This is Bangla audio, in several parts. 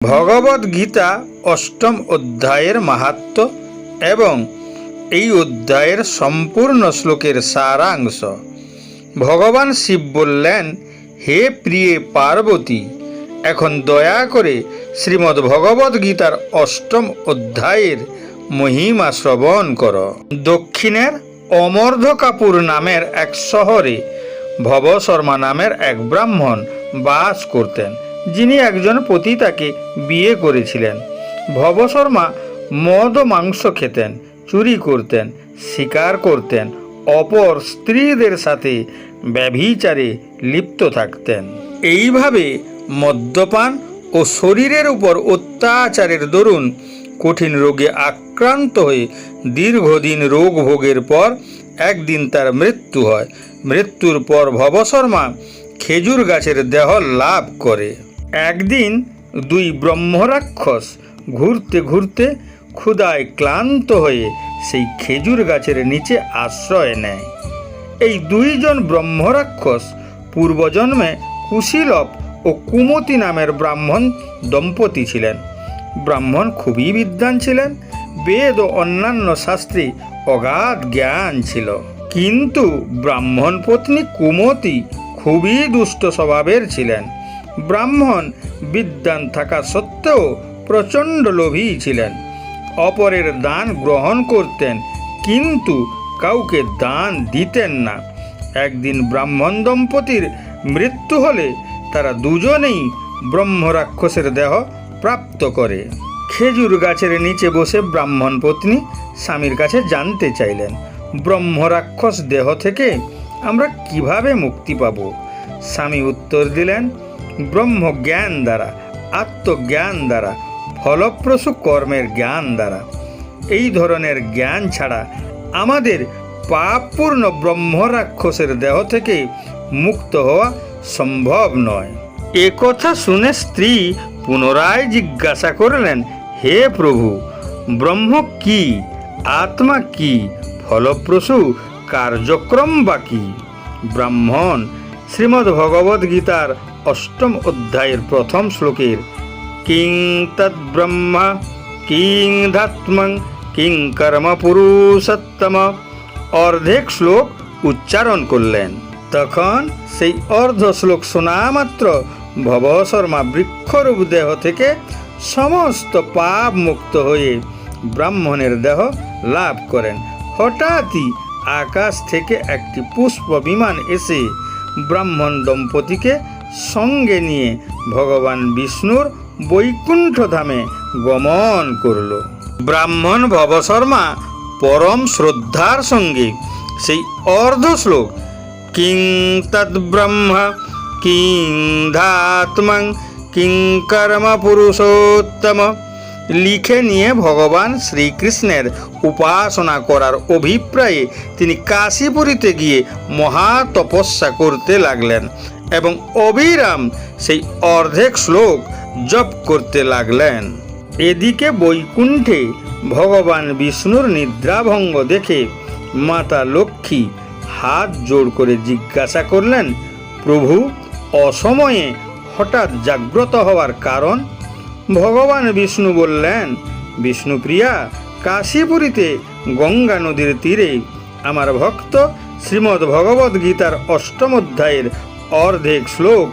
ভগবদ গীতা অষ্টম অধ্যায়ের মাহাত্ম এবং এই অধ্যায়ের সম্পূর্ণ শ্লোকের সারাংশ। ভগবান শিব বললেন, হে প্রিয়ে পার্বতী, এখন দয়া করে শ্রীমদ্ ভগবদ গীতার অষ্টম অধ্যায়ের মহিমা শ্রবণ কর। দক্ষিণের অমর্ধ কাপুর নামের এক শহরে ভব শর্মা নামের এক ব্রাহ্মণ বাস করতেন। যিনি একজন পতিতাকে বিয়ে করেছিলেন। ভব শর্মা মদ ও মাংস খেতেন, চুরি করতেন, শিকার করতেন, অপর স্ত্রীদের সাথে ব্যভিচারে লিপ্ত থাকতেন। এইভাবে মদ্যপান ও শরীরের উপর অত্যাচারের দরুন কঠিন রোগে আক্রান্ত হয়ে দীর্ঘদিন রোগ ভোগের পর একদিন তার মৃত্যু হয়। মৃত্যুর পর ভবশর্মা খেজুর গাছের দেহ লাভ করে। একদিন দুই ব্রহ্মরাক্ষস ঘুরতে ঘুরতে ক্ষুদায় ক্লান্ত হয়ে সেই খেজুর গাছের নিচে আশ্রয় নেয়। এই দুইজন ব্রহ্মরাক্ষস পূর্বজন্মে কুশীলভ ও কুমতি নামের ব্রাহ্মণ দম্পতি ছিলেন। ব্রাহ্মণ খুবই বিদ্বান ছিলেন, বেদ ও অন্যান্য শাস্ত্রে অগাধ জ্ঞান ছিল। কিন্তু ব্রাহ্মণ পত্নী কুমতি খুবই দুষ্ট স্বভাবের ছিলেন। ব্রাহ্মণ বিদ্বান থাকা সত্ত্বেও প্রচণ্ড লোভী ছিলেন। অপরের দান গ্রহণ করতেন, কিন্তু কাউকে দান দিতেন না। একদিন ব্রাহ্মণ দম্পতির মৃত্যু হলে তারা দুজনেই ব্রহ্মরাক্ষসের দেহ প্রাপ্ত করে। খেজুর গাছের নিচে বসে ব্রাহ্মণ পত্নী স্বামীর কাছে জানতে চাইলেন, ব্রহ্মরাক্ষস দেহ থেকে আমরা কীভাবে মুক্তি পাব? স্বামী উত্তর দিলেন ব্রহ্ম জ্ঞান দ্বারা, আত্মজ্ঞান দ্বারা, ফলপ্রসূ কর্মের জ্ঞান দ্বারা। এই ধরনের জ্ঞান ছাড়া আমাদের পাপপূর্ণ ব্রহ্ম রাক্ষসের দেহ থেকে মুক্ত হওয়া সম্ভব নয়। এ কথা শুনে স্ত্রী পুনরায় জিজ্ঞাসা করলেন, হে প্রভু, ব্রহ্ম কি? আত্মা কি? ফলপ্রসূ কার্যক্রম বা কি? ব্রাহ্মণ, শ্রীমদ্ ভগবদ গীতার অষ্টম অধ্যায়ের প্রথম শ্লোকের, কিং তদ্ব্রহ্ম, কিং ধাত্মং, কিং কর্ম পুরুষোত্তম অর্ধেক শ্লোক উচ্চারণ করলেন। তখন সেই অর্ধ শ্লোক শোনা মাত্র ভব শর্মা বৃক্ষরূপ দেহ থেকে সমস্ত পাপ মুক্ত হয়ে ব্রাহ্মণের দেহ লাভ করেন। হঠাৎই আকাশ থেকে একটি পুষ্প বিমান এসে ব্রাহ্মণ দম্পতিকে সঙ্গে নিয়ে ভগবান বিষ্ণুর বৈকুণ্ঠ ধামে গমন করল। ব্রাহ্মণ ভবশর্মা পরম শ্রদ্ধার সঙ্গে সেই অর্ধ শ্লোক কিং তদ্ব্রহ্ম কিং ধাত্মং, কিং কর্ম পুরুষোত্তম লিখে নিয়ে ভগবান শ্রীকৃষ্ণের উপাসনা করার অভিপ্রায়ে তিনি কাশীপুরীতে গিয়ে মহা তপস্যা করতে লাগলেন। এবং অবিরাম সেই অর্ধেক শ্লোক জপ করতে লাগলেন। এদিকে বৈকুণ্ঠে ভগবান বিষ্ণুর নিদ্রাভঙ্গ দেখে মাতা লক্ষ্মী হাত জোড় করে জিজ্ঞাসা করলেন, প্রভু, অসময়ে হঠাৎ জাগ্রত হওয়ার কারণ? ভগবান বিষ্ণু বললেন বিষ্ণুপ্রিয়া কাশীপুরীতে গঙ্গা নদীর তীরে আমার ভক্ত শ্রীমদ্ ভগবদ্গীতার অষ্টম অধ্যায়ের অর্ধেক শ্লোক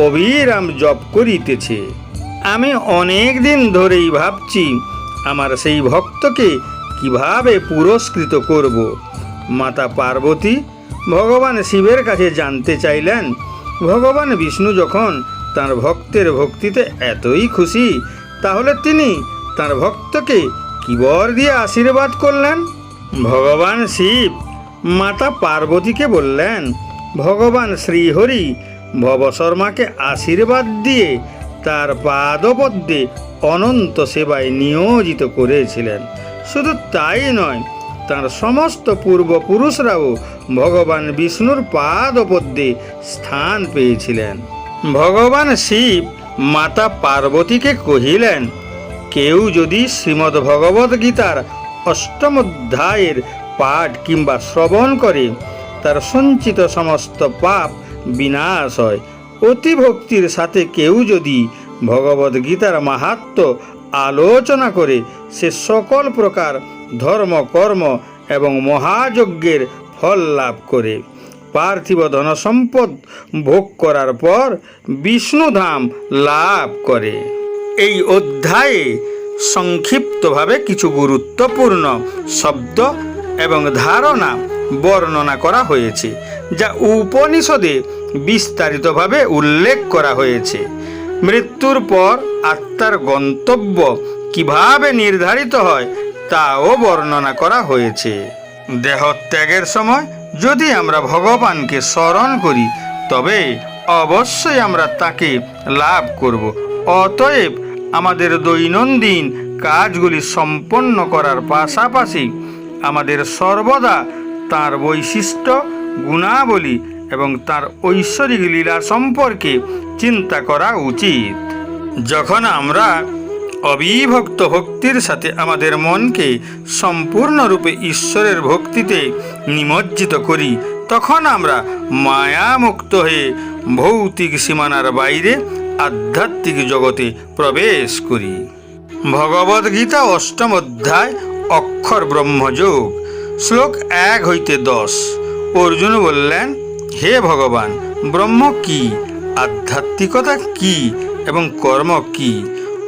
অবিরাম জপ করিতেছে। আমি অনেক দিন ধরেই ভাবছি, আমার সেই ভক্তকে কীভাবে পুরস্কৃত করব? মাতা পার্বতী, ভগবান শিবের কাছে জানতে চাইলেন। ভগবান বিষ্ণু যখন তার ভক্তের ভক্তিতে এতই খুশি, তাহলে তিনি তার ভক্তকে কি বর দিয়ে আশীর্বাদ করলেন? ভগবান শিব মাতা পার্বতীকে বললেন ভগবান শ্রীহরি ভবশর্মাকে আশীর্বাদ দিয়ে তার পাদপদ্মে অনন্ত সেবায় নিয়োজিত করেছিলেন। শুধু তাই নয়, তার সমস্ত পূর্বপুরুষরাও ভগবান বিষ্ণুর পাদপদ্মে স্থান পেয়েছিলেন। ভগবান শিব মাতা পার্বতীকে কহিলেন, কেউ যদি শ্রীমদ্ ভগবদ গীতার অষ্টম অধ্যায়ের পাঠ কিংবা শ্রবণ করে তার সঞ্চিত সমস্ত পাপ বিনাশ হয়। অতি ভক্তির সাথে কেউ যদি ভগবদ গীতার মাহাত্ম আলোচনা করে, সে সকল প্রকার ধর্ম, কর্ম এবং মহাযজ্ঞের ফল লাভ করে। পার্থিব ধন সম্পদ ভোগ করার পর বিষ্ণুধাম লাভ করে। এই অধ্যায়ে সংক্ষিপ্তভাবে কিছু গুরুত্বপূর্ণ শব্দ এবং ধারণা বর্ণনা করা হয়েছে, যা উপনিষদে বিস্তারিতভাবে উল্লেখ করা হয়েছে। মৃত্যুর পর আত্মার গন্তব্য কীভাবে নির্ধারিত হয়, তাও বর্ণনা করা হয়েছে। দেহত্যাগের সময় যদি আমরা ভগবানকে স্মরণ করি, তবে অবশ্যই আমরা তাকে লাভ করব। অতএব আমাদের দৈনন্দিন কাজগুলি সম্পন্ন করার পাশাপাশি আমাদের সর্বদা তার বৈশিষ্ট্য, গুণাবলী এবং তার ঐশ্বরিক লীলা সম্পর্কে চিন্তা করা উচিত। যখন আমরা অবিভক্ত ভক্তির সাথে আমাদের মনকে সম্পূর্ণরূপে ঈশ্বরের ভক্তিতে নিমজ্জিত করি, তখন আমরা মায়ামুক্ত হয়ে ভৌতিক সীমানার বাইরে আধ্যাত্মিক জগতে প্রবেশ করি। ভগবদ্গীতা অষ্টম অধ্যায়, অক্ষর ব্রহ্মযোগ। শ্লোক এক হইতে দশ। অর্জুন বললেন, হে ভগবান, ব্রহ্ম কি? আধ্যাত্মিকতা কি? এবং কর্ম কি?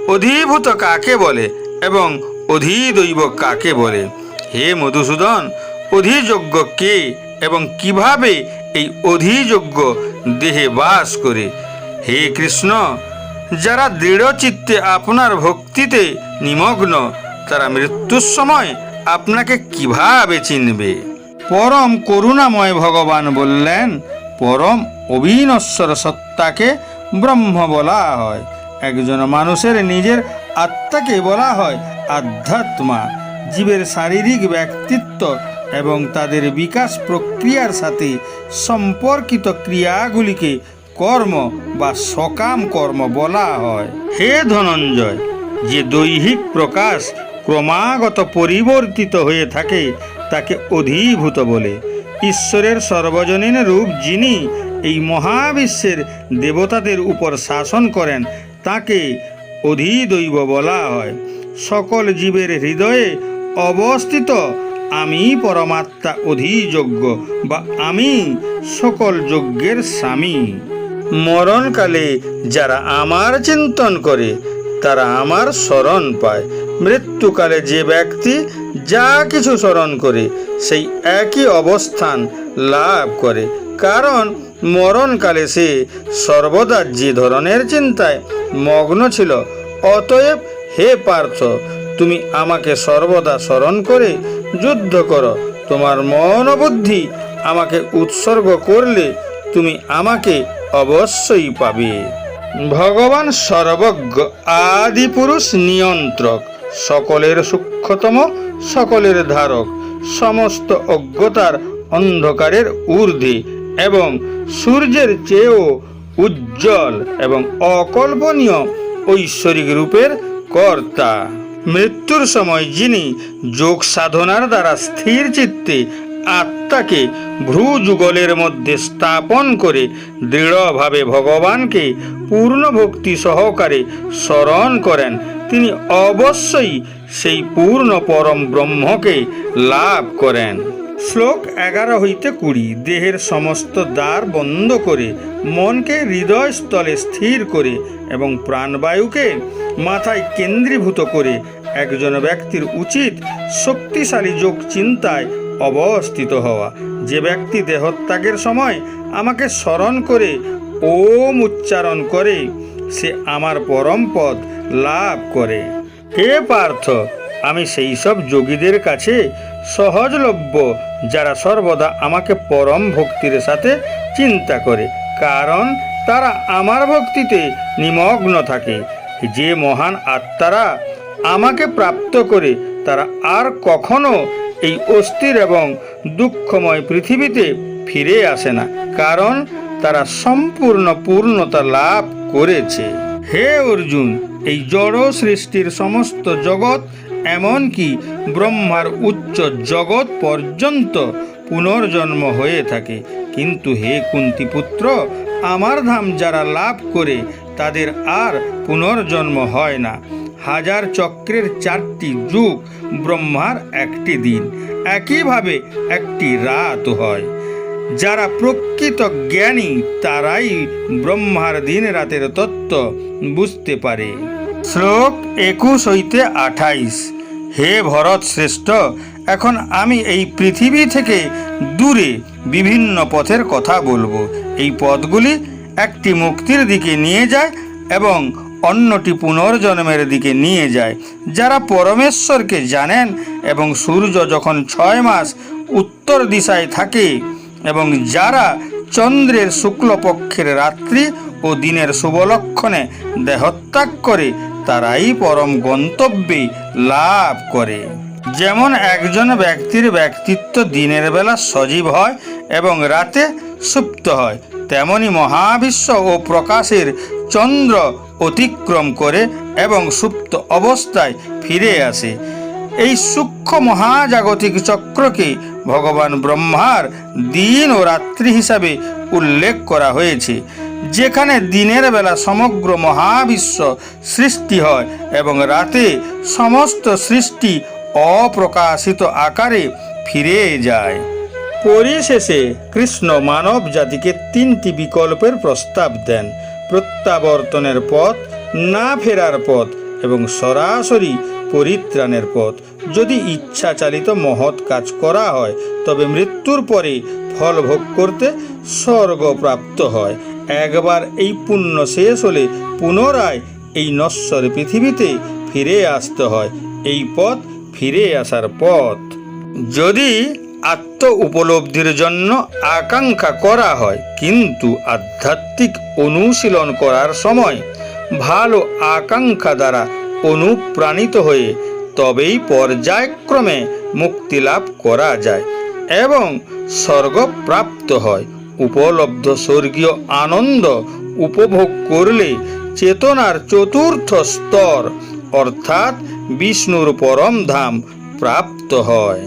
অধীভূত কাকে বলে এবং অধীদৈব কাকে বলে? হে মধুসূদন, অধিযোগ্য কে এবং কীভাবে এই অধিযোগ্য দেহে বাস করে? হে কৃষ্ণ, যারা দৃঢ় চিত্তে আপনার ভক্তিতে নিমগ্ন, তারা মৃত্যুর সময় আপনাকে কীভাবে চিনবে? পরম করুণাময় ভগবান বললেন, পরম অবিনশ্বর সত্তাকে ব্রহ্ম বলা হয়। একজন মানুষের নিজের আত্মাকে বলা হয় আধ্যাত্মা। জীবের শারীরিক ব্যক্তিত্ব এবং তাদের বিকাশ প্রক্রিয়ার সাথে সম্পর্কিত ক্রিয়াগুলিকে কর্ম বা সকাম কর্ম বলা হয়। হে ধনঞ্জয়, যে দৈহিক প্রকাশ ক্রমাগত পরিবর্তিত হয়ে থাকে, তাকে অধীভূত বলে। ঈশ্বরের সর্বজনীন রূপ যিনি এই মহাবিশ্বের দেবতাদের উপর শাসন করেন, তাকে অধিদৈব বলা হয়। সকল জীবের হৃদয়ে অবস্থিত, আমি পরমাত্মা অধিযোগ্য বা আমি সকল যজ্ঞের স্বামী। মরণকালে যারা আমার চিন্তন করে তারা আমার স্মরণ পায়। মৃত্যুকালে যে ব্যক্তি যা কিছু স্মরণ করে, সেই একই অবস্থান লাভ করে। কারণ মরণকালে সে সর্বদা যে ধরনের চিন্তায় মগ্ন ছিল, অতএব হে পার্থ, তুমি আমাকে সর্বদা স্মরণ করে যুদ্ধ করো। তোমার মন বুদ্ধি আমাকে উৎসর্গ করলে তুমি আমাকে অবশ্যই পাবে। ভগবান সর্বজ্ঞ, আদি পুরুষ নিয়ন্ত্রক, সকলের সূক্ষ্মতম, সকলের ধারক, সমস্ত অজ্ঞতার অন্ধকারের ঊর্ধ্বে এবং সূর্যের চেয়েও উজ্জ্বল এবং অকল্পনীয় ঐশ্বরিক রূপের কর্তা। মৃত্যুর সময় যিনি যোগ সাধনার দ্বারা স্থির চিত্তে আত্মাকে ভ্রু যুগলের মধ্যে স্থাপন করে দৃঢ়ভাবে ভগবানকে পূর্ণ ভক্তি সহকারে স্মরণ করেন। তিনি অবশ্যই সেই পূর্ণ পরম ব্রহ্মকে লাভ করেন। শ্লোক এগারো হইতে কুড়ি। দেহের সমস্ত দ্বার বন্ধ করে, মনকে হৃদয়স্থলে স্থির করে এবং প্রাণবায়ুকে মাথায় কেন্দ্রীভূত করে একজন ব্যক্তির উচিত শক্তিশালী যোগ চিন্তায় অবস্থিত হওয়া। যে ব্যক্তি দেহত্যাগের সময় আমাকে স্মরণ করে, ওম উচ্চারণ করে, সে আমার পরম পদ লাভ করে। হে পার্থ? আমি সেই সব যোগীদের কাছে সহজলভ্য, যারা সর্বদা আমাকে পরম ভক্তির সাথে চিন্তা করে। কারণ তারা আমার ভক্তিতে নিমগ্ন থাকে। যে মহান আত্মারা আমাকে প্রাপ্ত করে তারা আর কখনো এই অস্থির এবং দুঃখময় পৃথিবীতে ফিরে আসে না, কারণ তারা সম্পূর্ণ পূর্ণতা লাভ করেছে। হে অর্জুন, এই জড় সৃষ্টির সমস্ত জগৎ, এমনকি ব্রহ্মার উচ্চ জগৎ পর্যন্ত পুনর্জন্ম হয়ে থাকে। কিন্তু হে কুন্তিপুত্র, আমার ধাম যারা লাভ করে, তাদের আর পুনর্জন্ম হয় না। হাজার চক্রের চারটি যুগ ব্রহ্মার একটি দিন। একইভাবে একটি রাত হয়। যারা প্রকৃত জ্ঞানী, তারাই ব্রহ্মার দিন রাতের তত্ত্ব বুঝতে পারে। শ্লোক একুশ হইতে আঠাইশ। হে ভরত শ্রেষ্ঠ, এখন আমি এই পৃথিবী থেকে দূরে বিভিন্ন পথের কথা বলব। এই পথগুলি একটি মুক্তির দিকে নিয়ে যায় এবং অন্যটি পুনর্জন্মের দিকে নিয়ে যায়, যারা পরমেশ্বরকে জানেন এবং সূর্য যখন ছয় মাস উত্তর দিশায় থাকে এবং যারা চন্দ্রের শুক্লপক্ষের রাত্রি ও দিনের শুভলক্ষণে দেহত্যাগ করে, তারাই পরম গন্তব্যে লাভ করে। যেমন একজন ব্যক্তির ব্যক্তিত্ব দিনের বেলা সজীব হয় এবং রাতে সুপ্ত হয়, তেমনি মহাবিশ্ব ও প্রকাশের চন্দ্র অতিক্রম করে এবং সুপ্ত অবস্থায় ফিরে আসে। এই সূক্ষ্ম মহাজাগতিক চক্রকে ভগবান ব্রহ্মার দিন ও রাত্রি হিসাবে উল্লেখ করা হয়েছে, যেখানে দিনের বেলা সমগ্র মহাবিশ্ব সৃষ্টি হয় এবং রাতে সমস্ত সৃষ্টি অপ্রকাশিত আকারে ফিরে যায়। পরিশেষে কৃষ্ণ মানব জাতিকে তিনটি বিকল্পের প্রস্তাব দেন। প্রত্যাবর্তনের পথ না ফেরার পথ এবং সরাসরি পরিত্রাণের পথ। যদি ইচ্ছাচালিত মহৎ কাজ করা হয়, তবে মৃত্যুর পরে ফল ভোগ করতে স্বর্গ প্রাপ্ত হয়। একবার এই পুণ্য শেষ হলে পুনরায় এই নশ্বর পৃথিবীতে ফিরে আসতে হয়। এই পথ ফিরে আসার পথ। যদি আত্ম উপলব্ধির জন্য আকাঙ্ক্ষা করা হয়, কিন্তু আধ্যাত্মিক অনুশীলন করার সময় ভালো আকাঙ্ক্ষা দ্বারা অনুপ্রাণিত হয়ে তবেই পর্যায়ক্রমে মুক্তি লাভ করা যায় এবং স্বর্গপ্রাপ্ত হয়। উপলব্ধ স্বর্গীয় আনন্দ উপভোগ করলে চেতনার চতুর্থ স্তর, অর্থাৎ বিষ্ণুর পরম ধাম, প্রাপ্ত হয়।